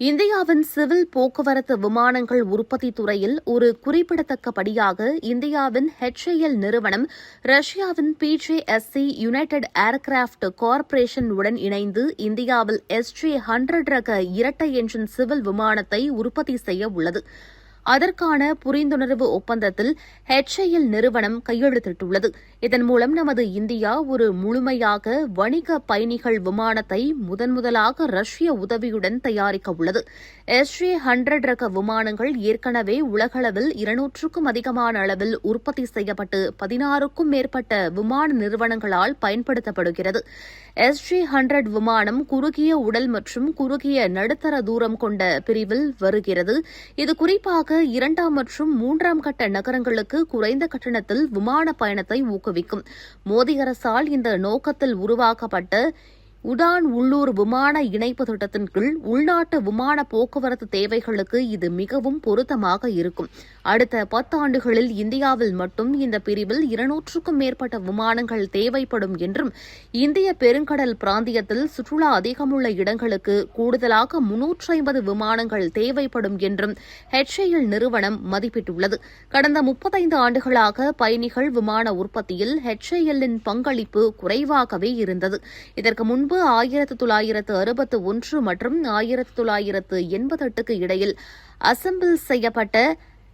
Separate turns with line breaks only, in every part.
இந்தியாவின் சிவில் போக்குவரத்து விமானங்கள் உற்பத்தி துறையில் ஒரு குறிப்பிடத்தக்க படியாக இந்தியாவின் ஹெச்ஏஎல் நிறுவனம் ரஷ்யாவின் பிஜேஎஸ்சி யுனைடெட் ஏர்கிராப்ட் கார்ப்பரேஷன் உடன் இணைந்து இந்தியாவில் எஸ்ஜே ஹண்ட்ரட் ரக இரட்டை என்ஜின் சிவில் விமானத்தை உற்பத்தி செய்ய உள்ளது. அதற்கான புரிந்துணர்வு ஒப்பந்தத்தில் ஹெச்ஐஎல் நிறுவனம் கையெழுத்திட்டுள்ளது. இதன் மூலம் நமது இந்தியா ஒரு முழுமையாக வணிக பயணிகள் விமானத்தை முதன்முதலாக ரஷ்ய உதவியுடன் தயாரிக்க உள்ளது. எஸ்ஜே ஹண்ட்ரட் ரக விமானங்கள் ஏற்கனவே உலகளவில் இருநூற்றுக்கும் அதிகமான அளவில் உற்பத்தி செய்யப்பட்டு பதினாறுக்கும் மேற்பட்ட விமான நிறுவனங்களால் பயன்படுத்தப்படுகிறது. எஸ்ஜே ஹண்ட்ரட் விமானம் குறுகிய உடல் மற்றும் குறுகிய நடுத்தர தூரம் கொண்ட பிரிவில் வருகிறது. இது குறிப்பாக இரண்டாம் மற்றும் மூன்றாம் கட்ட நகரங்களுக்கு குறைந்த கட்டணத்தில் விமான பயணத்தை ஊக்குவிக்கும். மோடி அரசால் இந்த நோக்கத்தில் உருவாக்கப்பட்ட உடான் உள்ளூர் விமான இணைப்பு திட்டத்தின் கீழ் உள்நாட்டு விமான போக்குவரத்து தேவைகளுக்கு இது மிகவும் பொருத்தமாக இருக்கும். அடுத்த பத்தாண்டுகளில் இந்தியாவில் மட்டும் இந்த பிரிவில் இருநூற்றுக்கும் மேற்பட்ட விமானங்கள் தேவைப்படும் என்றும் இந்திய பெருங்கடல் பிராந்தியத்தில் சுற்றுலா அதிகமுள்ள இடங்களுக்கு கூடுதலாக முன்னூற்றி ஐம்பது விமானங்கள் தேவைப்படும் என்றும் HAL நிறுவனம் மதிப்பிட்டுள்ளது. கடந்த முப்பத்தைந்து ஆண்டுகளாக பயணிகள் விமான உற்பத்தியில் HAL-இன் பங்களிப்பு குறைவாகவே இருந்தது. இதற்கு முன்பு ஆயிரத்து தொள்ளாயிரத்து அறுபத்து ஒன்று மற்றும் ஆயிரத்து தொள்ளாயிரத்து எண்பத்தெட்டுக்கு இடையில் அசெம்பிள் செய்யப்பட்ட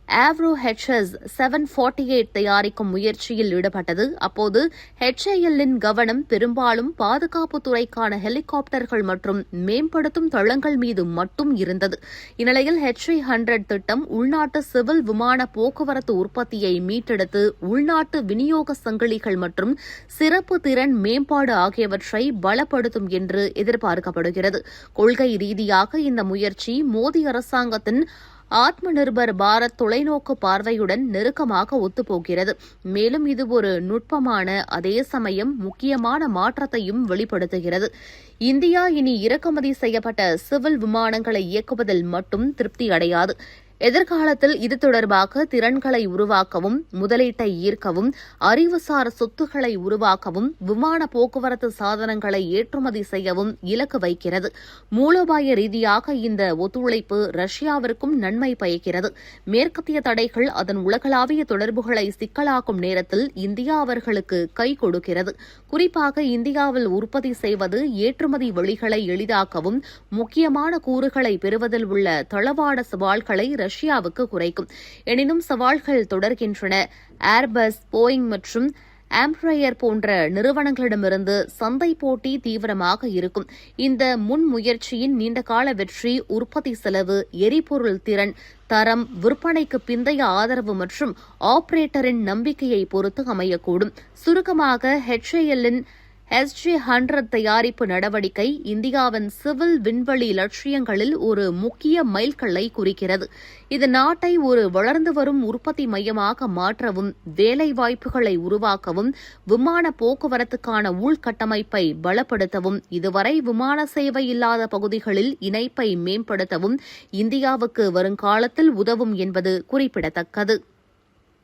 Avro HS seven forty eight தயாரிக்கும் முயற்சியில் ஈடுபட்டது. அப்போது ஹெச்ஏஎல்லின் கவனம் பெரும்பாலும் பாதுகாப்பு துறைக்கான ஹெலிகாப்டர்கள் மற்றும் மேம்படுத்தும் தளங்கள் மீது மட்டும் இருந்தது. இந்நிலையில் ஹெச்ஐ ஹண்ட்ரட் திட்டம் உள்நாட்டு சிவில் விமான போக்குவரத்து உற்பத்தியை மீட்டெடுத்து உள்நாட்டு விநியோக சங்கிலிகள் மற்றும் சிறப்பு திறன் மேம்பாடு ஆகியவற்றை பலப்படுத்தும் என்று எதிர்பார்க்கப்படுகிறது. கொள்கை ரீதியாக இந்த முயற்சி மோடி அரசாங்கத்தின் ஆத்ம நிர்பர் பாரத் தொலைநோக்கு பார்வையுடன் நெருக்கமாக ஒத்துப்போகிறது. மேலும் இது ஒரு நுட்பமான அதே சமயம் முக்கியமான மாற்றத்தையும் வெளிப்படுத்துகிறது. இந்தியா இனி இறக்குமதி செய்யப்பட்ட சிவில் விமானங்களை இயக்குவதில் மட்டும் திருப்தி அடையாது. எதிர்காலத்தில் இது தொடர்பாக திறன்களை உருவாக்கவும் முதலீட்டை ஈர்க்கவும் அறிவுசார் சொத்துக்களை உருவாக்கவும் விமான போக்குவரத்து சாதனங்களை ஏற்றுமதி செய்யவும் இலக்கு வைக்கிறது. மூலோபாய ரீதியாக இந்த ஒத்துழைப்பு ரஷ்யாவிற்கும் நன்மை பயக்கிறது. மேற்கத்திய தடைகள் அதன் உலகளாவிய தொடர்புகளை சிக்கலாக்கும் நேரத்தில் இந்தியா அவர்களுக்கு கை கொடுக்கிறது. குறிப்பாக இந்தியாவில் உற்பத்தி செய்வது ஏற்றுமதி வழிகளை எளிதாக்கவும் முக்கியமான கூறுகளை பெறுவதில் உள்ள தளவாட சவால்களை ரஷ்யாவுக்கு குறைக்கும். எனினும் சவால்கள் தொடர்கின்றன. ஏர்பஸ் போயிங் மற்றும் ஆம்ப்ரயர் போன்ற நிறுவனங்களிடமிருந்து சந்தை போட்டி தீவிரமாக இருக்கும். இந்த முன்முயற்சியின் நீண்டகால வெற்றி உற்பத்தி செலவு எரிபொருள் திறன் தரம் விற்பனைக்கு பிந்தைய ஆதரவு மற்றும் ஆபரேட்டரின் நம்பிக்கையை பொறுத்து அமையக்கூடும். சுருக்கமாக ஹெச்ஏஎல்லின் எஸ்ஜே ஹண்ட்ரட் தயாரிப்பு நடவடிக்கை இந்தியாவின் சிவில் விண்வெளி லட்சியங்களில் ஒரு முக்கிய மைல்கல்லை குறிக்கிறது. இது நாட்டை ஒரு வளர்ந்து வரும் உற்பத்தி மையமாக மாற்றவும் வேலைவாய்ப்புகளை உருவாக்கவும் விமான போக்குவரத்துக்கான உள்கட்டமைப்பை பலப்படுத்தவும் இதுவரை விமான சேவை இல்லாத பகுதிகளில் இணைப்பை மேம்படுத்தவும் இந்தியாவுக்கு வருங்காலத்தில் உதவும் என்பது குறிப்பிடத்தக்கது.